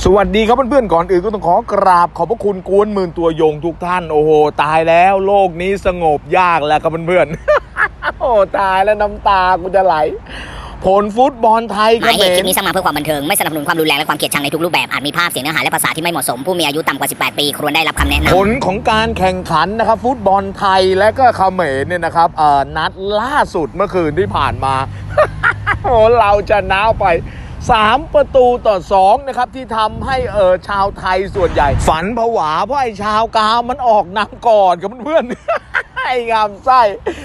สวัสดีครับเพื่อนๆก่อนอื่นก็ต้องขอกราบขอบพระคุณกวนหมื่นตัวยงทุกท่านโอ้โหตายแล้วโลกนี้สงบยากแล้วครับเพื่อนๆโอ้ตายแล้วน้ำตากูจะไหล ผลฟุตบอลไทยหก็มายเหเป็ตุคลินปนี้สร้างมาเพื่อความบันเทิง ไม่สนับสนุนความรุนแรงและความเกลียดชังในทุกรูปแบบ อาจมีภาพเสียงเนื้อหาและภาษาที่ไม่เหมาะสม ผู้มีอายุต่ำกว่า 18 ปีควรได้รับคำแนะนำผลของการแข่งขันนะครับ ฟุตบอลไทยและก็เขมรเนี่ยนะครับเอ่อนัดล่าสุดเมื่อคืนที่ผ่านมา โอ้เราจะน้าวไป 3 ประตูต่อ2นะครับที่ทำให้เออชาวไทยส่วนใหญ่ ฝันผวาเพราะไอ้ชาวกาวมันออกนำก่อนกับเพื่อนไอ้งามไส้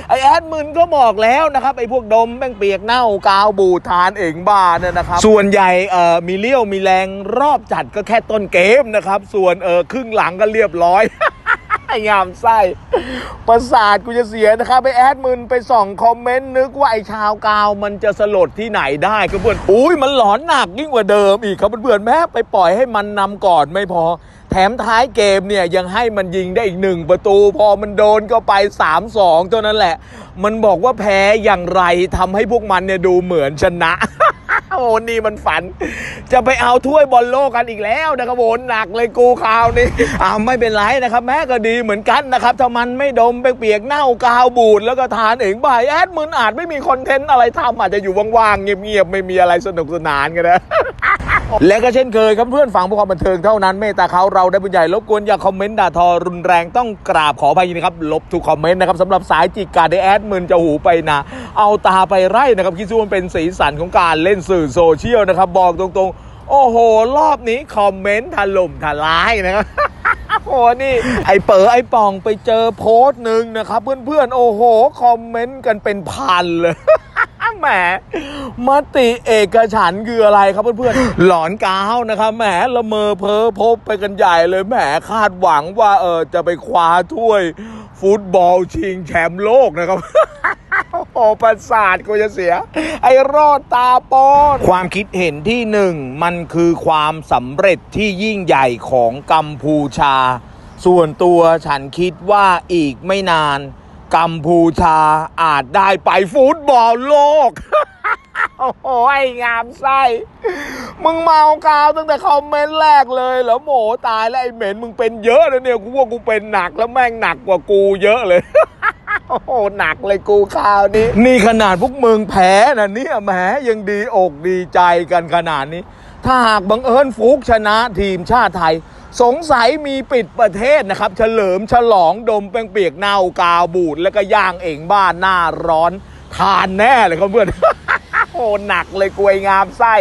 ไอ้แอดมินก็บอกแล้วนะครับไอ้พวกดมแป้งเปียกเน่ากาวบูทานเองบ้าเนี่ยนะครับส่วนใหญ่เอ่อมีเลี้ยวมีแรงรอบจัดก็แค่ต้นเกมนะครับส่วนเออครึ่งหลังก็เรียบร้อย ไอ้งามไส้ประสาทกูจะเสียนะครับ ไปแอดมินไปส่องคอมเมนต์นึกว่าไอ้ชาวกาวมันจะสลดที่ไหนได้ครับเพื่อนอุ้ยมันหลอนหนักยิ่งกว่าเดิมอีกครับเพื่อนแม้ไปปล่อยให้มันนำก่อนไม่พอ แถมท้ายเกมเนี่ยยังให้มันยิงได้อีกหนึ่งประตู พอมันโดนก็ไป 3-2เท่านั้นแหละ มันบอกว่าแพ้อย่างไรทำให้พวกมันเนี่ยดูเหมือนชนะ โอ้นี่มันฝัน จะไปเอาถ้วยบอลโลกกันอีกแล้วนะครับโอนหนักเลยกูข่าวนี้อ้าวไม่เป็นไรนะครับ แม้ก็ดีเหมือนกันนะครับถ้ามันไม่ดมไปเปียกเน่ากาวบูดแล้วก็ทานเองบ่ายแอดมึนอาจไม่มีคอนเทนต์อะไรทำอาจจะอยู่ว่างๆเงียบๆไม่มีอะไรสนุกสนานกันนะ และก็เช่นเคยครับเพื่อนฟังเพื่อความบันเทิงเท่านั้นเมตตาเขาเราได้บุญใหญ่รบกวนอย่าคอมเมนต์ด่าทอรุนแรงต้องกราบขออภัยนะครับลบทุกคอมเมนต์นะครับสำหรับสายจิกการได้แอดมึนจะหูไปนะเอาตาไปไร่นะครับคิดว่ามันเป็นสีสันของการเล่นสื่อโซเชียลนะครับบอกตรงๆ โอ้โห รอบนี้คอมเมนต์ถล่มทลายนะครับโอ้นี่ไอเป๋อไอป่องไปเจอโพสต์หนึ่งนะครับ เพื่อนๆโอ้โห คอมเมนต์กันเป็นพันเลย แหมมติเอกฉันท์คืออะไรครับเพื่อนๆ หลอนกาวนะครับแหมละเมอเพ้อพบไปกันใหญ่เลยแหมคาดหวังว่าเออจะไปคว้าถ้วย ฟุตบอลชิงแชมป์โลกนะครับโอ้โหประสาทกูจะเสีย ไอ้รอดตาปอนความคิดเห็นที่หนึ่งมันคือความสำเร็จที่ยิ่งใหญ่ของกัมพูชา ส่วนตัวฉันคิดว่าอีกไม่นาน กัมพูชาอาจได้ไปฟุตบอลโลก โอ้โหไอ้งามไส้ มึงเมากาวตั้งแต่คอมเมนต์แรกเลยเหรอโหมตายแล้วไอ้เหม็นมึงเป็นเยอะนะเนี่ยกูว่ากูเป็นหนักแล้วแม่งหนักกว่ากูเยอะเลย โอ้โหหนักเลยกูคราวนี้ นี่ขนาดพวกมึงแพ้นะเนี่ยแหมยังดีอกดีใจกันขนาดนี้ ถ้าหากบังเอิญฟุกชนะทีมชาติไทย สงสัยมีปิดประเทศนะครับ เฉลิมฉลองดมเป้งเปียกเน่ากาวบูดแล้วก็ย่างเองบ้านหน้าร้อนทานแน่เลยครับเพื่อนโอ้หนักเลยกลวยงามไส้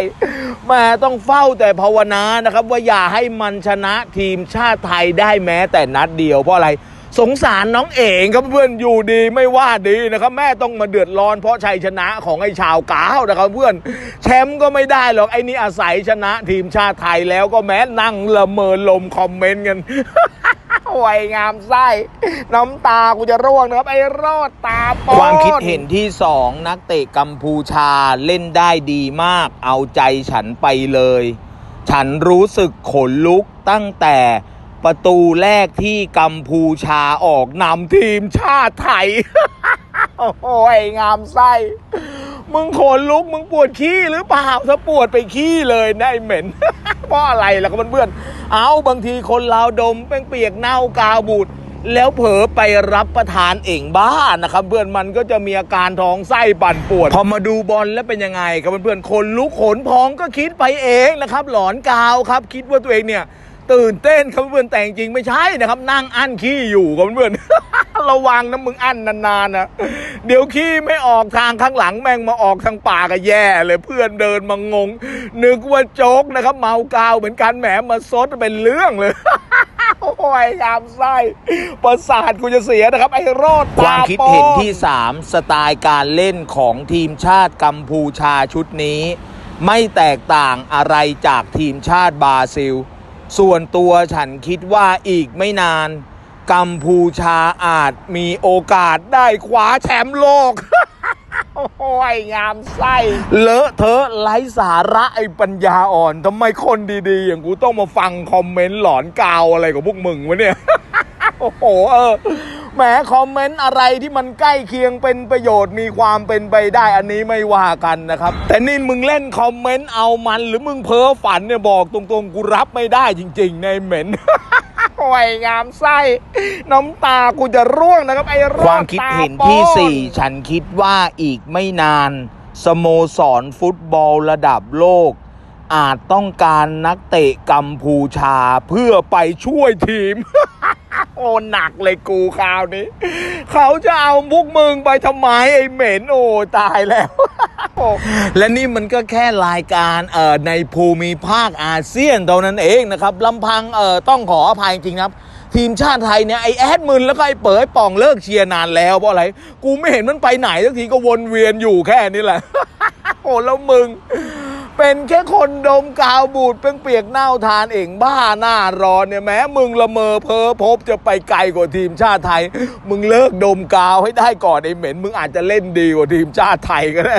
แม่ต้องเฝ้าแต่ภาวนานะครับ ว่าอย่าให้มันชนะทีมชาติไทยได้แม้แต่นัดเดียวเพราะอะไร สงสารน้องเองครับเพื่อนอยู่ดีไม่ว่าดีนะครับแม่ต้องมาเดือดร้อนเพราะชัยชนะของไอ้ชาวกาวนะครับเพื่อนแชมป์ก็ไม่ได้หรอกไอ้นี่อาศัยชนะทีมชาติไทยแล้วก็แม้นั่งละเมอลมคอมเมนต์กันโอ้ยงามไส้ น้ำตากูจะร่วงนะครับ ไอ้รอดตาปอนความคิดเห็นที่2นักเตะกัมพูชาเล่นได้ดีมาก เอาใจฉันไปเลย ฉันรู้สึกขนลุกตั้งแต่ ประตูแรกที่กัมพูชาออกนำทีมชาติไทย โอ้โหไองามไส้ มึงขนลุกมึงปวดขี้หรือเปล่าถ้าปวดไปขี้เลยนะไอ้เหม็น เพราะอะไรล่ะครับเพื่อนๆเอาบางทีคนเราดมแป้งเปียกเน่ากาวบูดแล้วเผลอไปรับประทานเองบ้านะครับ เพื่อนมันก็จะมีอาการท้องไส้ปั่นปวด พอมาดูบอลแล้วเป็นยังไงครับเพื่อนๆคนลุกขนพองก็คิดไปเองนะครับ หลอนกาวครับ คิดว่าตัวเองเนี่ย ตื่นเต้นครับเพื่อนแต่จริงไม่ใช่นะครับ นั่งอั้นขี้อยู่ครับเพื่อนระวังนะมึงอั้นนานๆนะเดี๋ยวขี้ไม่ออกทางข้างหลังแม่งมาออกทางปากก็แย่เลยเพื่อนเดินมางง นึกว่าโจ๊กนะครับ เมากาวเหมือนกันแหมมาซดเป็นเรื่องเลยโอ้ยงามไส้ประสาทกูจะเสียนะครับ ไอ้โรดความคิดเห็นที่ 3 สไตล์การเล่นของทีมชาติกัมพูชาชุดนี้ ไม่แตกต่างอะไรจากทีมชาติบราซิล ส่วนตัวฉันคิดว่าอีกไม่นาน กัมพูชาอาจมีโอกาสได้คว้าแชมป์โลก โอ้ยงามไส้ เลอะเทอะไร้สาระไอ้ปัญญาอ่อนทำไมคนดีๆ อย่างกูต้องมาฟังคอมเมนต์หลอนกาวอะไรของพวกมึงวะเนี่ย โอ้โหเออ แหมคอมเมนต์อะไรที่มันใกล้เคียงเป็นประโยชน์มีความเป็นไปได้อันนี้ไม่ว่ากันนะครับ แต่นี่มึงเล่นคอมเมนต์เอามัน หรือมึงเพ้อฝันเนี่ยบอกตรงๆกูรับไม่ได้จริง ๆ ในเหม็นโอ้ยงามไส้ น้ำตากูจะร่วงนะครับไอ้รความคิดเห็นที่ตาโป้4ฉันคิดว่าอีกไม่นาน สโมสรฟุตบอลระดับโลก อาจต้องการนักเตะกัมพูชาเพื่อไปช่วยทีม โอ้หนักเลยกูคราวนี้ เขาจะเอาพวกมึงไปทำไมไอ้เหม็นโอ้ตายแล้ว และนี่มันก็แค่รายการเอ่อในภูมิภาคอาเซียนเท่านั้นเองนะครับลำพังเอ่อต้องขออภัยจริงครับทีมชาติไทยเนี่ยไอแอดมึนแล้วก็ไอเป๋ยป่องเลิกเชียร์นานแล้วเพราะอะไร กูไม่เห็นมันไปไหนสักทีก็วนเวียนอยู่แค่นี้แหละ โอ้แล้วมึง เป็นแค่คนดมกาวบูดเปียกๆเน่าทานเองบ้าหน้าร้อนเนี่ยแม้มึงละเมอเพ้อพบจะไปไกลกว่าทีมชาติไทย มึงเลิกดมกาวให้ได้ก่อนไอ้เหม็น มึงอาจจะเล่นดีกว่าทีมชาติไทยก็ได้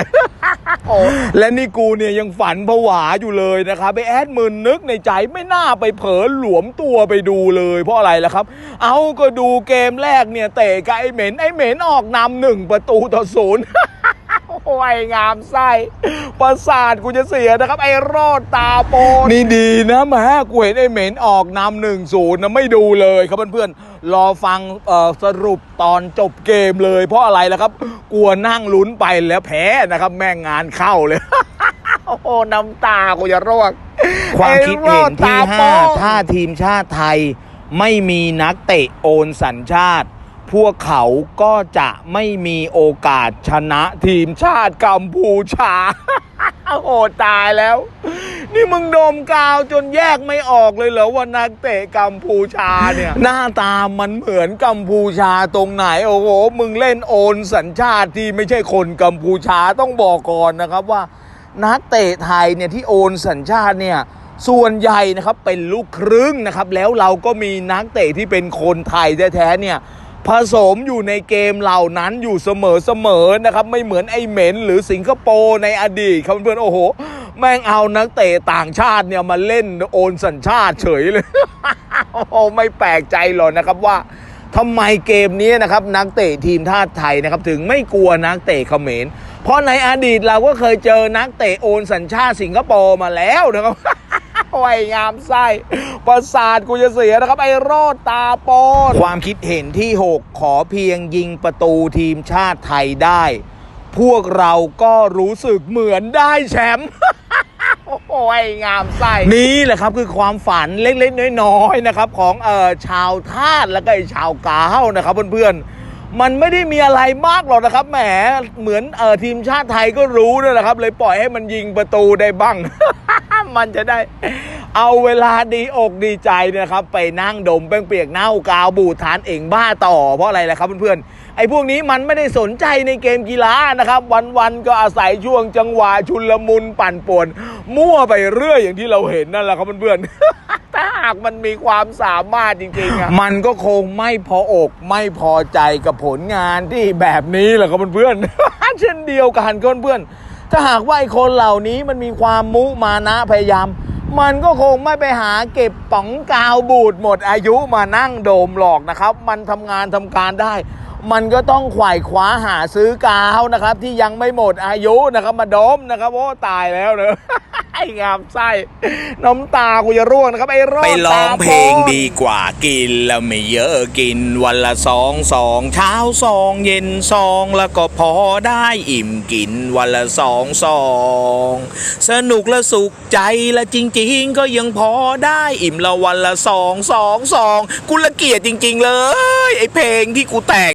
โอ้และนี่กูเนี่ยยังฝันผวาอยู่เลยนะครับไปแอดมึนนึกในใจไม่น่าไปเผลอหลวมตัวไปดูเลยเพราะอะไรล่ะครับ เอาก็ดูเกมแรกเนี่ยเตะกับไอ้เหม็นไอ้เหม็นออกนำหนึ่งประตูต่อศูนย์ โอ้ยงามไส้ประสาทกูจะเสียนะครับ ไอ้รอดตาโปนนี่ดีนะแม่กูเห็นไอเหม็นออกนำหนึ่งศูนย์นะไม่ดูเลยครับเพื่อนๆรอฟังเอ่อสรุปตอนจบเกมเลย เพราะอะไรล่ะครับ กลัวนั่งลุ้นไปแล้วแพ้นะครับ แม่งงานเข้าเลยโอ้โหน้ำตากูจะร่วงความคิดเห็นที่ไอ้รอดตาโป้ง5ถ้าทีมชาติไทยไม่มีนักเตะโอนสัญชาติ พวกเขาก็จะไม่มีโอกาสชนะทีมชาติกัมพูชา โอ้ตายแล้ว นี่มึงดมกาวจนแยกไม่ออกเลยเหรอว่านักเตะกัมพูชาเนี่ย หน้าตามันเหมือนกัมพูชาตรงไหน โอ้โห มึงเล่นโอนสัญชาติที่ไม่ใช่คนกัมพูชาต้องบอกก่อนนะครับว่า นักเตะไทยเนี่ยที่โอนสัญชาติเนี่ยส่วนใหญ่นะครับเป็นลูกครึ่งนะครับ แล้วเราก็มีนักเตะที่เป็นคนไทยแท้ๆเนี่ย ผสมอยู่ในเกมเหล่านั้นอยู่เสมอๆนะครับ ไม่เหมือนไอ้เหม็นหรือสิงคโปร์ในอดีตครับเพื่อนโอ้โห แม่งเอานักเตะต่างชาติเนี่ยมาเล่นโอนสัญชาติเฉยเลยโอ้ไม่แปลกใจหรอกนะครับว่าทำไมเกมนี้นะครับนักเตะทีมชาติไทยนะครับถึงไม่กลัวนักเตะเขมร เพราะในอดีตเราก็เคยเจอนักเตะโอนสัญชาติสิงคโปร์มาแล้วนะครับโอ้ยงามไส้ ประสาทกูจะเสียนะครับไอ้รอดตาโปนความคิดเห็นที่ 6 ขอเพียงยิงประตูทีมชาติไทยได้ พวกเราก็รู้สึกเหมือนได้แชมป์โอ้ยงามไส้นี่แหละครับคือความฝันเล็กๆน้อยๆนะครับของเอ่อชาวทาสและก็ไอ้ชาวกาวนะครับเพื่อนๆมันไม่ได้มีอะไรมากหรอกนะครับแหมเหมือนเอ่อทีมชาติไทยก็รู้นั่นแหละครับ เลยปล่อยให้มันยิงประตูได้บ้าง มันจะได้ เอาเวลาดีอกดีใจเนี่ยนะครับ ไปนั่งดมแป้งเปียกเน่ากาวบูดทานเองบ้าต่อเพราะอะไรล่ะครับเพื่อนๆไอ้พวกนี้มันไม่ได้สนใจในเกมกีฬานะครับ วันๆก็อาศัยช่วงจังหวะชุลมุนปั่นป่วนมั่วไปเรื่อยอย่างที่เราเห็นนั่นแหละครับเพื่อนๆถ้าหากมันมีความสามารถจริงๆมันก็คงไม่พออกไม่พอใจกับผลงานที่แบบนี้แหละครับเพื่อนๆเช่นเดียวกันเพื่อนๆถ้าหากว่าไอ้คนเหล่านี้มันมีความมุมานะพยายาม มันก็คงไม่ไปหาเก็บป๋องกาวบูดหมดอายุมานั่งโดมหรอกนะครับ มันทำงานทำการได้ มันก็ต้องขวายคว้าหาซื้อกาวนะครับ ที่ยังไม่หมดอายุนะครับ มาดมนะครับโอ้ตายแล้วเนอะไอ้งามไส้น้ำตากูจะร่วงนะครับไอ้รอดไปร้องเพลงดีกว่ากินแล้วไม่เยอะกินวันละสองสองเช้าสองเย็นสองแล้วก็พอได้อิ่มกินวันละสองสองสนุกและสุขใจและจริง ๆ ก็ยังพอได้อิ่มละวันละสองสองสองกูละเกียดจริง ๆ เลย ไอ้เพลงที่กูแต่ง